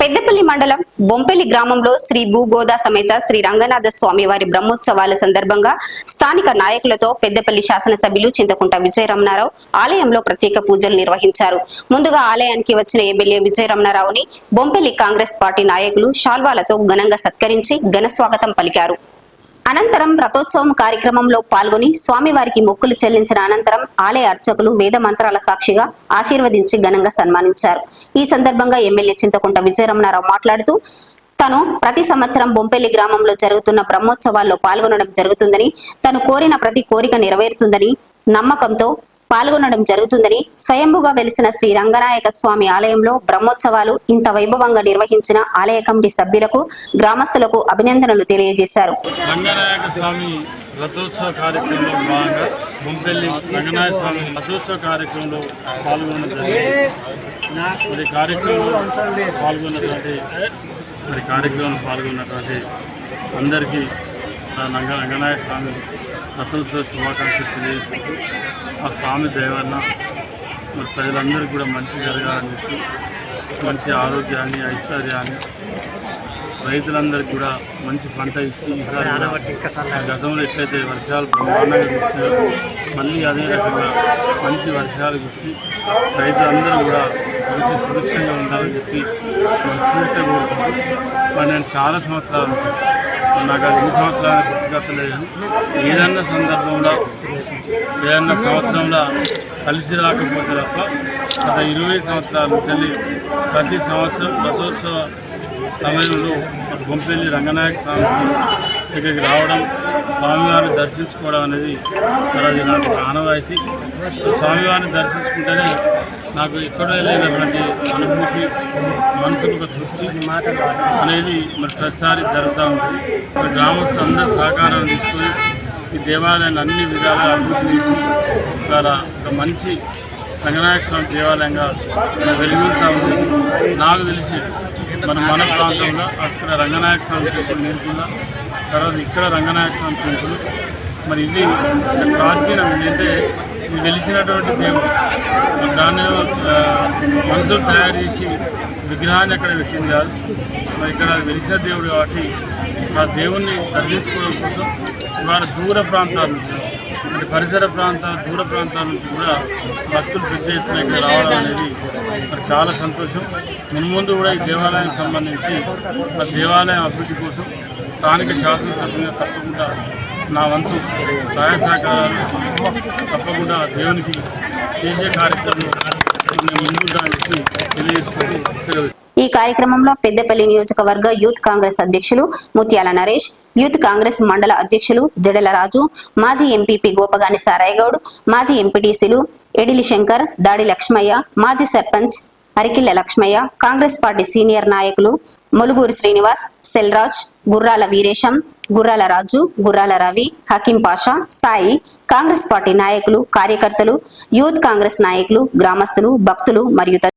పెద్దపల్లి మండలం బొంపెల్లి గ్రామంలో శ్రీ భూగోదా సమేత శ్రీ రంగనాథ స్వామి వారి బ్రహ్మోత్సవాల సందర్భంగా స్థానిక నాయకులతో పెద్దపల్లి శాసనసభ్యులు చింతకుంట విజయరమణారావు ఆలయంలో ప్రత్యేక పూజలు నిర్వహించారు. ముందుగా ఆలయానికి వచ్చిన ఎమ్మెల్యే విజయరమణారావుని బొంపెల్లి కాంగ్రెస్ పార్టీ నాయకులు శాల్వాలతో ఘనంగా సత్కరించి ఘన స్వాగతం పలికారు. అనంతరం రథోత్సవం కార్యక్రమంలో పాల్గొని స్వామివారికి మొక్కులు చెల్లించిన అనంతరం ఆలయ అర్చకులు వేద మంత్రాల సాక్షిగా ఆశీర్వదించి ఘనంగా సన్మానించారు. ఈ సందర్భంగా ఎమ్మెల్యే చింతకుంట విజయరమణారావు మాట్లాడుతూ తను ప్రతి సంవత్సరం బొంపెల్లి గ్రామంలో జరుగుతున్న బ్రహ్మోత్సవాల్లో పాల్గొనడం జరుగుతుందని తను కోరిన ప్రతి కోరిక నెరవేరుతుందని నమ్మకంతో పాల్గొనడం జరుగుతుందని స్వయంభుగా వెలిసిన శ్రీ రంగనాయక స్వామి ఆలయంలో బ్రహ్మోత్సవాలు ఇంత వైభవంగా నిర్వహించిన ఆలయ కమిటీ సభ్యులకు గ్రామస్తులకు అభినందనలు తెలియజేశారు. రథోత్సవ కార్యక్రమంలో భాగంగా ముంపెల్లి రంగనాయ స్వామి రథోత్సవ కార్యక్రమంలో పాల్గొనడం మరి కార్యక్రమంలో పాల్గొన్నటువంటి మరి కార్యక్రమంలో పాల్గొన్నటువంటి అందరికీ రంగనాయ స్వామి రథోత్సవ శుభాకాంక్షలు తెలియజేసుకుంటూ ఆ స్వామి దయవల్ల మరి ప్రజలందరికీ కూడా మంచి జరగాలని చెప్పి మంచి ఆరోగ్యాన్ని ఐశ్వర్యాన్ని రైతులందరికీ కూడా మంచి పంట ఇచ్చి గతంలో ఎట్లయితే వర్షాలు బ్రహ్మాండంగా కురిసినాయో మళ్ళీ అదే రకంగా మంచి వర్షాలు కురిసి రైతులందరూ కూడా మంచి సురక్షంగా ఉండాలని చెప్పి మనస్ఫూర్తిగా కోరుకుంటూ మరి నేను చాలా సంవత్సరాలు నాకు అది ఎన్ని సంవత్సరాలు ఏదన్నా సందర్భంలో ఏదన్నా సంవత్సరంలో కలిసి రాకపోతే తప్ప గత ఇరవై సంవత్సరాల నుంచి ప్రతి సంవత్సరం రథోత్సవ సమయంలో మరి బొంపెల్లి రంగనాయక స్వామి ఇక్కడికి రావడం స్వామివారిని దర్శించుకోవడం అనేది మరి అది నాకు ఆనవాయితీ. స్వామివారిని దర్శించుకుంటేనే నాకు ఎక్కడ లేనటువంటి అనుభూతి మనసుకు ఒక తృప్తి అనేది మరి ప్రతిసారి జరుగుతూ ఉంటుంది మరి గ్రామస్తులు అందరూ సహకారం తీసుకొని ఈ దేవాలయాన్ని అన్ని విధాలుగా అభివృద్ధి చేసి ఒక మంచి రంగనాయక స్వామి దేవాలయంగా వెలుగుతూ ఉంది. నాకు తెలిసి మన మన ప్రాంతంలో అక్కడ రంగనాయక స్వామి టెంపుల్ నేర్చుకుందా. తర్వాత ఇక్కడ రంగనాయక స్వామి టెంపుల్. మరి ఇది ప్రాచీనం. ఏంటంటే వెలిసినటువంటి దేవుడు దాన్ని ఆ, మనుషులు తయారు చేసి విగ్రహాన్ని అక్కడ పెట్టింది కాదు. మరి ఇక్కడ వెలిసిన దేవుడు కాబట్టి ఆ దేవుణ్ణి దర్శించుకోవడం కోసం ఇవాళ దూర ప్రాంతాల నుంచి అంటే పరిసర ప్రాంతాల దూర ప్రాంతాల నుంచి కూడా భక్తులు పెద్ద ఎత్తున ఇక్కడ రావడం అనేది మరి చాలా సంతోషం. మున్ముందు కూడా ఈ దేవాలయానికి సంబంధించి ఆ దేవాలయం అభివృద్ధి కోసం స్థానిక శాసనసభ్యులుగా తప్పకుండా నా వంతు సహాయ సహకారాలు తప్పకుండా దేవునికి చేసే కార్యక్రమం ఈ కార్యక్రమంలో పెద్దపల్లి నియోజకవర్గ యూత్ కాంగ్రెస్ అధ్యక్షులు ముత్యాల నరేష్ యూత్ కాంగ్రెస్ మండల అధ్యక్షులు జడల రాజు మాజీ ఎంపీపీ గోపగాని సారాయగౌడ్ మాజీ ఎంపీటీసీలు ఎడిలి శంకర్ దాడి లక్ష్మయ్య మాజీ సర్పంచ్ అరికిల్ల లక్ష్మయ్య కాంగ్రెస్ పార్టీ సీనియర్ నాయకులు మొలుగూరి శ్రీనివాస్ సెల్రాజ్ గుర్రాల వీరేశం గుర్రాల రాజు గుర్రాల రవి హకీం పాషా సాయి కాంగ్రెస్ పార్టీ నాయకులు కార్యకర్తలు యూత్ కాంగ్రెస్ నాయకులు గ్రామస్తులు భక్తులు మరియు